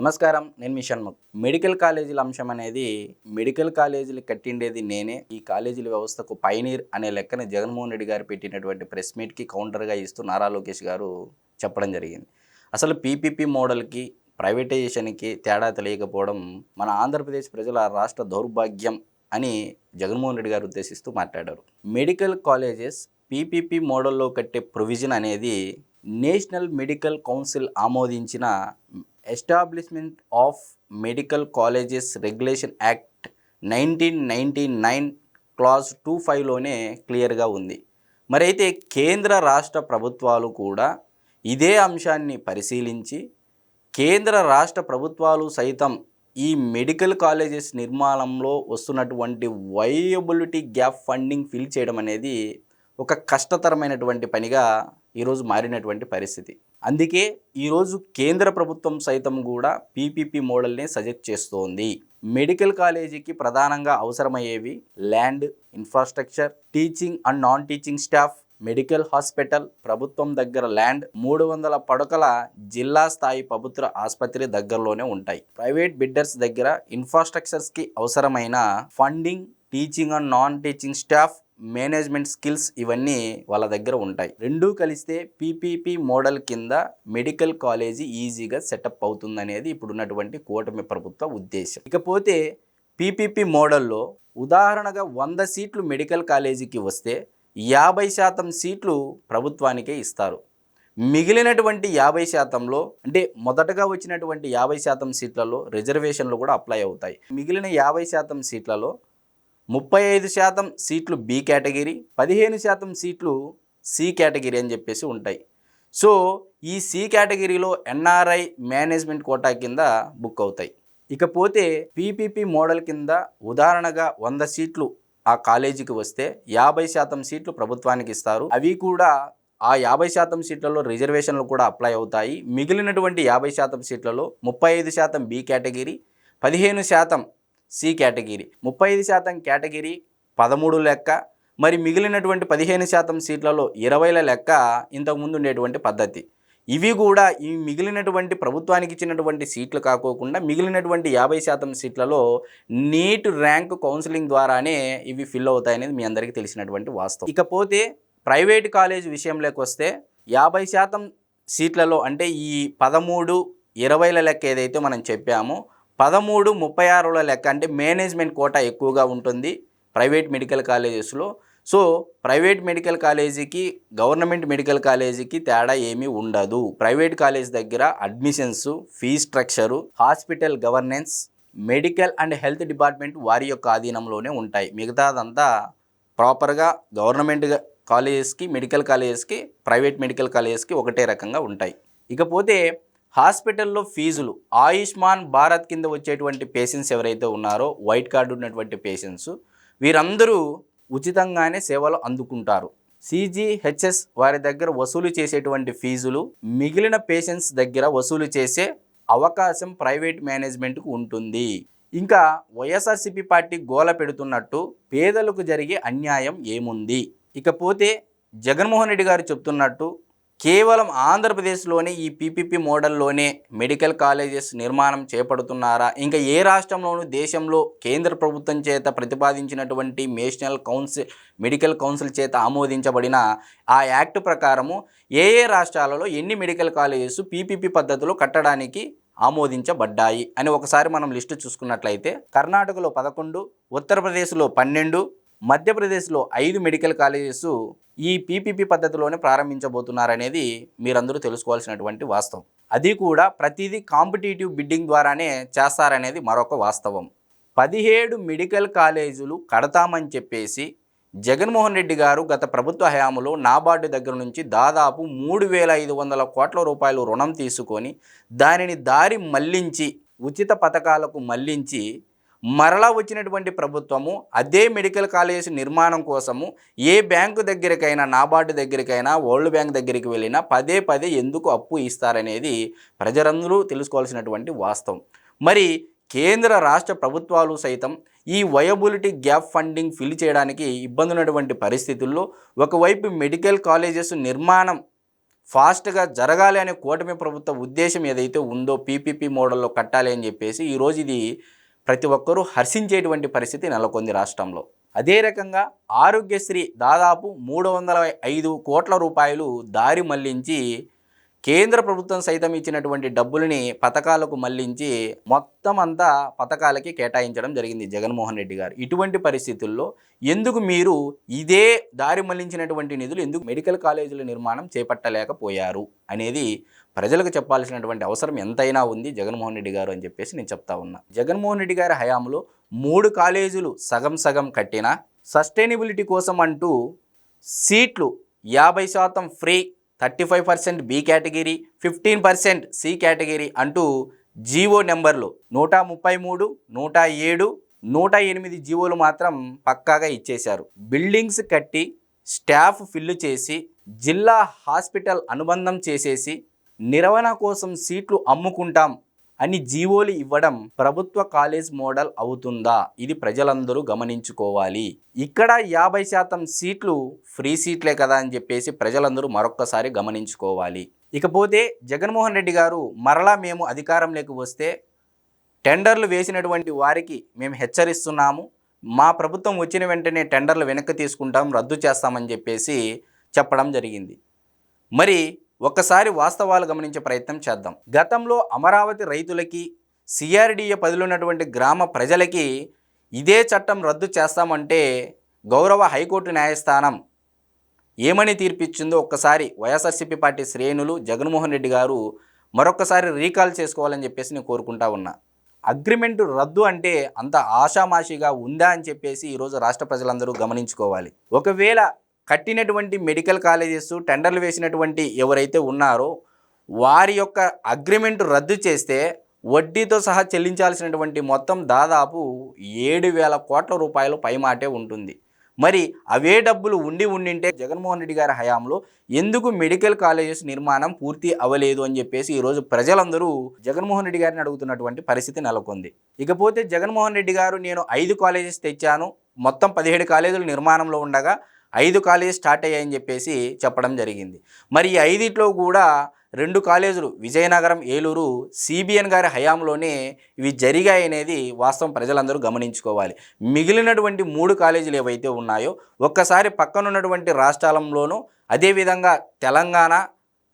నమస్కారం నేను మీ షణ్ముఖ్. మెడికల్ కాలేజీల అంశం అనేది మెడికల్ కాలేజీలు కట్టిండేది నేనే. ఈ కాలేజీల వ్యవస్థకు పైనీర్ అనే లెక్కన జగన్మోహన్ రెడ్డి గారు పెట్టినటువంటి ప్రెస్ మీట్కి కౌంటర్గా ఇస్తూ నారా లోకేష్ గారు చెప్పడం జరిగింది. అసలు పీపీపీ మోడల్కి ప్రైవేటైజేషన్కి తేడా తెలియకపోవడం మన ఆంధ్రప్రదేశ్ ప్రజల రాష్ట్ర దౌర్భాగ్యం అని జగన్మోహన్ రెడ్డి గారు ఉద్దేశిస్తూ మాట్లాడారు. మెడికల్ కాలేజెస్ పీపీపీ మోడల్లో కట్టే ప్రొవిజన్ అనేది నేషనల్ మెడికల్ కౌన్సిల్ ఆమోదించిన establishment of medical colleges regulation act nineteen ninety nine clause two ఫైవ్లోనే క్లియర్గా ఉంది. మరి అయితే కేంద్ర రాష్ట్ర ప్రభుత్వాలు కూడా ఇదే అంశాన్ని పరిశీలించి కేంద్ర రాష్ట్ర ప్రభుత్వాలు సైతం ఈ మెడికల్ కాలేజెస్ నిర్మాణంలో వస్తున్నటువంటి వయబిలిటీ గ్యాప్ ఫండింగ్ ఫిల్ చేయడం అనేది ఒక కష్టతరమైనటువంటి పనిగా ఈరోజు మారినటువంటి పరిస్థితి. అందుకే ఈరోజు కేంద్ర ప్రభుత్వం సైతం కూడా పీపీపీ మోడల్ని సజెస్ట్ చేస్తోంది. మెడికల్ కాలేజీకి ప్రధానంగా అవసరమయ్యేవి land infrastructure teaching and non teaching staff medical hospital ప్రభుత్వం దగ్గర ల్యాండ్ మూడు వందల పడకల జిల్లా స్థాయి ప్రభుత్వ ఆసుపత్రి దగ్గరలోనే ఉంటాయి. ప్రైవేట్ బిడ్డర్స్ దగ్గర ఇన్ఫ్రాస్ట్రక్చర్స్కి అవసరమైన funding teaching and non teaching staff management skills ఇవన్నీ వాళ్ళ దగ్గర ఉంటాయి. రెండూ కలిస్తే పీపీపీ మోడల్ కింద మెడికల్ కాలేజీ ఈజీగా సెటప్ అవుతుందనేది ఇప్పుడు ఉన్నటువంటి కూటమి ప్రభుత్వ ఉద్దేశం. ఇకపోతే పీపీపీ మోడల్లో ఉదాహరణగా వంద సీట్లు మెడికల్ కాలేజీకి వస్తే యాభై శాతం సీట్లు ప్రభుత్వానికే ఇస్తారు. మిగిలినటువంటి యాభై శాతంలో అంటే మొదటగా వచ్చినటువంటి యాభై శాతం సీట్లలో రిజర్వేషన్లు కూడా అప్లై అవుతాయి. మిగిలిన యాభై శాతం సీట్లలో ముప్పై ఐదు శాతం సీట్లు బి కేటగిరీ పదిహేను శాతం సీట్లు సి కేటగిరీ అని చెప్పేసి ఉంటాయి. సో ఈ సి కేటగిరీలో ఎన్ఆర్ఐ మేనేజ్మెంట్ కోటా కింద బుక్ అవుతాయి. ఇకపోతే పీపీపీ మోడల్ కింద ఉదాహరణగా వంద సీట్లు ఆ కాలేజీకి వస్తే యాభై శాతం సీట్లు ప్రభుత్వానికి ఇస్తారు. అవి కూడా ఆ యాభై శాతం సీట్లలో రిజర్వేషన్లు కూడా అప్లై అవుతాయి. మిగిలినటువంటి యాభై శాతం సీట్లలో ముప్పై ఐదు శాతం బి కేటగిరీ పదిహేను శాతం సి కేటగిరీ. ముప్పై ఐదు శాతం కేటగిరీ పదమూడు లెక్క. మరి మిగిలినటువంటి పదిహేను శాతం సీట్లలో ఇరవైల లెక్క ఇంతకుముందు ఉండేటువంటి పద్ధతి. ఇవి కూడా ఈ మిగిలినటువంటి ప్రభుత్వానికి ఇచ్చినటువంటి సీట్లు కాకోకుండా మిగిలినటువంటి యాభై శాతం సీట్లలో నీట్ ర్యాంక్ కౌన్సిలింగ్ ద్వారానే ఇవి ఫిల్ అవుతాయనేది మీ అందరికీ తెలిసినటువంటి వాస్తవం. ఇకపోతే ప్రైవేట్ కాలేజ్ విషయంలోకి వస్తే యాభై శాతం సీట్లలో అంటే ఈ పదమూడు ఇరవైల లెక్క ఏదైతే మనం చెప్పామో పదమూడు ముప్పై ఆరుల లెక్క అంటే మేనేజ్మెంట్ కోట ఎక్కువగా ఉంటుంది ప్రైవేట్ మెడికల్ కాలేజెస్లో. సో ప్రైవేట్ మెడికల్ కాలేజీకి గవర్నమెంట్ మెడికల్ కాలేజీకి తేడా ఏమీ ఉండదు. ప్రైవేట్ కాలేజ్ దగ్గర admissions fee structure hospital governance medical and health department వారి యొక్క ఆధీనంలోనే ఉంటాయి. మిగతాదంతా ప్రాపర్గా గవర్నమెంట్ కాలేజెస్కి మెడికల్ కాలేజెస్కి ప్రైవేట్ మెడికల్ కాలేజెస్కి ఒకటే రకంగా ఉంటాయి. ఇకపోతే హాస్పిటల్లో ఫీజులు. ఆయుష్మాన్ భారత్ కింద వచ్చేటువంటి పేషెంట్స్ ఎవరైతే ఉన్నారో వైట్ కార్డు ఉన్నటువంటి పేషెంట్స్ వీరందరూ ఉచితంగానే సేవలు అందుకుంటారు. సిజిహెచ్ఎస్ వారి దగ్గర వసూలు చేసేటువంటి ఫీజులు మిగిలిన పేషెంట్స్ దగ్గర వసూలు చేసే అవకాశం ప్రైవేట్ మేనేజ్మెంట్కు ఉంటుంది. ఇంకా వైఎస్ఆర్సీపీ పార్టీ గోల పెడుతున్నట్టు పేదలకు జరిగే అన్యాయం ఏముంది? ఇకపోతే జగన్మోహన్ రెడ్డి గారు చెప్తున్నట్టు కేవలం ఆంధ్రప్రదేశ్లోనే ఈ పీపీపీ మోడల్లోనే మెడికల్ కాలేజెస్ నిర్మాణం చేపడుతున్నారా? ఇంకా ఏ రాష్ట్రంలోనూ దేశంలో కేంద్ర ప్రభుత్వం చేత ప్రతిపాదించినటువంటి నేషనల్ కౌన్సిల్ మెడికల్ కౌన్సిల్ చేత ఆమోదించబడిన ఆ యాక్ట్ ప్రకారము ఏ ఏ రాష్ట్రాలలో ఎన్ని మెడికల్ కాలేజెస్ పీపీపీ పద్ధతిలో కట్టడానికి ఆమోదించబడ్డాయి అని ఒకసారి మనం లిస్టు చూసుకున్నట్లయితే కర్ణాటకలో పదకొండు ఉత్తరప్రదేశ్లో పన్నెండు మధ్యప్రదేశ్లో ఐదు మెడికల్ కాలేజెస్ ఈ పీపీపీ పద్ధతిలోనే ప్రారంభించబోతున్నారనేది మీరందరూ తెలుసుకోవాల్సినటువంటి వాస్తవం. అది కూడా ప్రతిదీ కాంపిటేటివ్ బిడ్డింగ్ ద్వారానే చేస్తారనేది మరొక వాస్తవం. పదిహేడు మెడికల్ కాలేజీలు కడతామని చెప్పేసి జగన్మోహన్ రెడ్డి గారు గత ప్రభుత్వ హయాంలో నాబార్డు దగ్గర నుంచి దాదాపు మూడు వేల ఐదు వందల కోట్ల రూపాయలు రుణం తీసుకొని దానిని దారి మళ్ళించి ఉచిత పథకాలకు మళ్ళించి మరలా వచ్చినటువంటి ప్రభుత్వము అదే మెడికల్ కాలేజ్ నిర్మాణం కోసము ఏ బ్యాంకు దగ్గరికైనా నాబార్డు దగ్గరికైనా వరల్డ్ బ్యాంక్ దగ్గరికి వెళ్ళినా పదే పదే ఎందుకు అప్పు ఇస్తారనేది ప్రజలందరూ తెలుసుకోవాల్సినటువంటి వాస్తవం. మరి కేంద్ర రాష్ట్ర ప్రభుత్వాలు సైతం ఈ వయబులిటీ గ్యాప్ ఫండింగ్ ఫిల్ చేయడానికి ఇబ్బంది ఉన్నటువంటి పరిస్థితుల్లో ఒకవైపు మెడికల్ కాలేజెస్ నిర్మాణం ఫాస్ట్గా జరగాలి అనే కూటమి ప్రభుత్వ ఉద్దేశం ఏదైతే ఉందో పీపీపీ మోడల్లో కట్టాలి అని చెప్పేసి ఈరోజు ఇది ప్రతి ఒక్కరూ హర్షించేటువంటి పరిస్థితి నెలకొంది రాష్ట్రంలో. అదే రకంగా ఆరోగ్యశ్రీ దాదాపు మూడు వందల ఐదు కోట్ల రూపాయలు దారి మళ్ళించి కేంద్ర ప్రభుత్వం సైతం ఇచ్చినటువంటి డబ్బులని పథకాలకు మళ్ళించి మొత్తం అంతా పథకాలకి కేటాయించడం జరిగింది జగన్మోహన్ రెడ్డి గారు. ఇటువంటి పరిస్థితుల్లో ఎందుకు మీరు ఇదే దారి మళ్ళించినటువంటి నిధులు ఎందుకు మెడికల్ కాలేజీల నిర్మాణం చేపట్టలేకపోయారు అనేది ప్రజలకు చెప్పాల్సినటువంటి అవసరం ఎంతైనా ఉంది జగన్మోహన్ రెడ్డి గారు అని చెప్పేసి నేను చెప్తా ఉన్నా. జగన్మోహన్ రెడ్డి గారి హయాంలో మూడు కాలేజీలు సగం సగం కట్టినా సస్టైనబిలిటీ కోసం అంటూ సీట్లు యాభై శాతం free thirty five percent B category fifteen percent C category అంటూ జీవో నెంబర్లు నూట ముప్పై మూడు నూట ఏడు నూట ఎనిమిది జీవోలు మాత్రం పక్కాగా ఇచ్చేశారు. బిల్డింగ్స్ కట్టి స్టాఫ్ ఫిల్లు చేసి జిల్లా హాస్పిటల్ అనుబంధం చేసేసి నిర్వహణ కోసం సీట్లు అమ్ముకుంటాం అని జీవోలు ఇవ్వడం ప్రభుత్వ కాలేజ్ మోడల్ అవుతుందా? ఇది ప్రజలందరూ గమనించుకోవాలి. ఇక్కడ యాభై శాతం సీట్లు ఫ్రీ సీట్లే కదా అని చెప్పేసి ప్రజలందరూ మరొక్కసారి గమనించుకోవాలి. ఇకపోతే జగన్మోహన్ రెడ్డి గారు మరలా మేము అధికారంలోకి వస్తే టెండర్లు వేసినటువంటి వారికి మేము హెచ్చరిస్తున్నాము. మా ప్రభుత్వం వచ్చిన వెంటనే టెండర్లు వెనక్కి తీసుకుంటాం రద్దు చేస్తామని చెప్పేసి చెప్పడం జరిగింది. మరి ఒక్కసారి వాస్తవాలు గమనించే ప్రయత్నం చేద్దాం. గతంలో అమరావతి రైతులకి సిఆర్డీఏ పదిలో ఉన్నటువంటి గ్రామ ప్రజలకి ఇదే చట్టం రద్దు చేస్తామంటే గౌరవ హైకోర్టు న్యాయస్థానం ఏమని తీర్పిచ్చిందో ఒక్కసారి వైఎస్ఆర్సీపీ పార్టీ శ్రేణులు జగన్మోహన్ రెడ్డి గారు మరొకసారి రీకాల్ చేసుకోవాలని చెప్పేసి నేను కోరుకుంటా ఉన్నా. అగ్రిమెంట్ రద్దు అంటే అంత ఆషామాషిగా ఉందా అని చెప్పేసి ఈరోజు రాష్ట్ర ప్రజలందరూ గమనించుకోవాలి. ఒకవేళ కట్టినటువంటి మెడికల్ కాలేజెస్ టెండర్లు వేసినటువంటి ఎవరైతే ఉన్నారో వారి యొక్క అగ్రిమెంట్ రద్దు చేస్తే వడ్డీతో సహా చెల్లించాల్సినటువంటి మొత్తం దాదాపు ఏడు వేల కోట్ల రూపాయలు పైమాటే ఉంటుంది. మరి అవే డబ్బులు ఉండి ఉండింటే జగన్మోహన్ రెడ్డి గారి హయాంలో ఎందుకు మెడికల్ కాలేజెస్ నిర్మాణం పూర్తి అవ్వలేదు అని చెప్పేసి ఈరోజు ప్రజలందరూ జగన్మోహన్ రెడ్డి గారిని అడుగుతున్నటువంటి పరిస్థితి నెలకొంది. ఇకపోతే జగన్మోహన్ రెడ్డి గారు నేను ఐదు కాలేజెస్ తెచ్చాను మొత్తం పదిహేడు కాలేజీలు నిర్మాణంలో ఉండగా ఐదు కాలేజ్ స్టార్ట్ అయ్యాయని చెప్పేసి చెప్పడం జరిగింది. మరి ఈ ఐదిట్లో కూడా రెండు కాలేజీలు విజయనగరం ఏలూరు సిబిఎన్ గారి హయాంలోనే ఇవి జరిగాయి అనేది వాస్తవం ప్రజలందరూ గమనించుకోవాలి. మిగిలినటువంటి మూడు కాలేజీలు ఏవైతే ఉన్నాయో ఒక్కసారి పక్కనున్నటువంటి రాష్ట్రాలంలోనూ అదేవిధంగా తెలంగాణ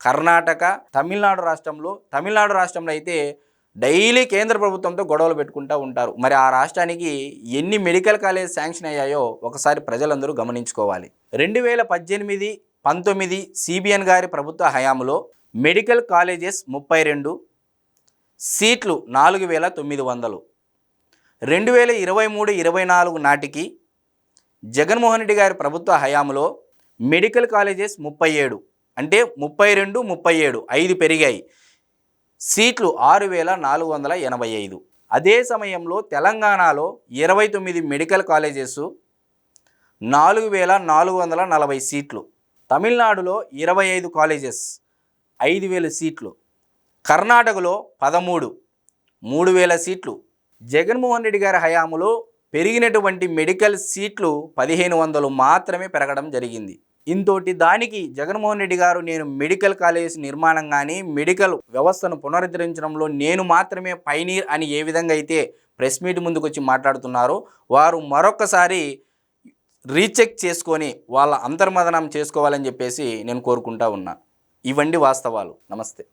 కర్ణాటక తమిళనాడు రాష్ట్రంలో తమిళనాడు రాష్ట్రంలో అయితే డైలీ కేంద్ర ప్రభుత్వంతో గొడవలు పెట్టుకుంటూ ఉంటారు. మరి ఆ రాష్ట్రానికి ఎన్ని మెడికల్ కాలేజ్ శాంక్షన్ అయ్యాయో ఒకసారి ప్రజలందరూ గమనించుకోవాలి. రెండు వేల పద్దెనిమిది పంతొమ్మిది సిబిఎన్ గారి ప్రభుత్వ హయాంలో మెడికల్ కాలేజెస్ ముప్పై రెండు సీట్లు నాలుగు వేల తొమ్మిది వందలు. రెండు వేల ఇరవై మూడు ఇరవై నాలుగు నాటికి జగన్మోహన్ రెడ్డి గారి ప్రభుత్వ హయాంలో మెడికల్ కాలేజెస్ ముప్పై ఏడు అంటే ముప్పై రెండు ముప్పై ఏడు ఐదు పెరిగాయి. సీట్లు ఆరు వేల నాలుగు వందల ఎనభై ఐదు. అదే సమయంలో తెలంగాణలో ఇరవై తొమ్మిది మెడికల్ కాలేజెస్ నాలుగు వేల నాలుగు వందల నలభై సీట్లు. తమిళనాడులో ఇరవై ఐదు కాలేజెస్ ఐదు వేల సీట్లు. కర్ణాటకలో పదమూడు మూడు వేల సీట్లు. జగన్మోహన్ రెడ్డి గారి హయాంలో పెరిగినటువంటి మెడికల్ సీట్లు పదిహేను వందలు మాత్రమే పెరగడం జరిగింది. ఇంతోటి దానికి జగన్మోహన్ రెడ్డి గారు నేను మెడికల్ కాలేజ్ నిర్మాణం కానీ మెడికల్ వ్యవస్థను పునరుద్ధరించడంలో నేను మాత్రమే పైనీర్ అని ఏ విధంగా అయితే ప్రెస్ మీట్ ముందుకు వచ్చి మాట్లాడుతున్నారో వారు మరొకసారి రీచెక్ చేసుకొని వాళ్ళ అంతర్మదనం చేసుకోవాలని చెప్పేసి నేను కోరుకుంటా ఉన్నా. ఇవండి వాస్తవాలు. నమస్తే.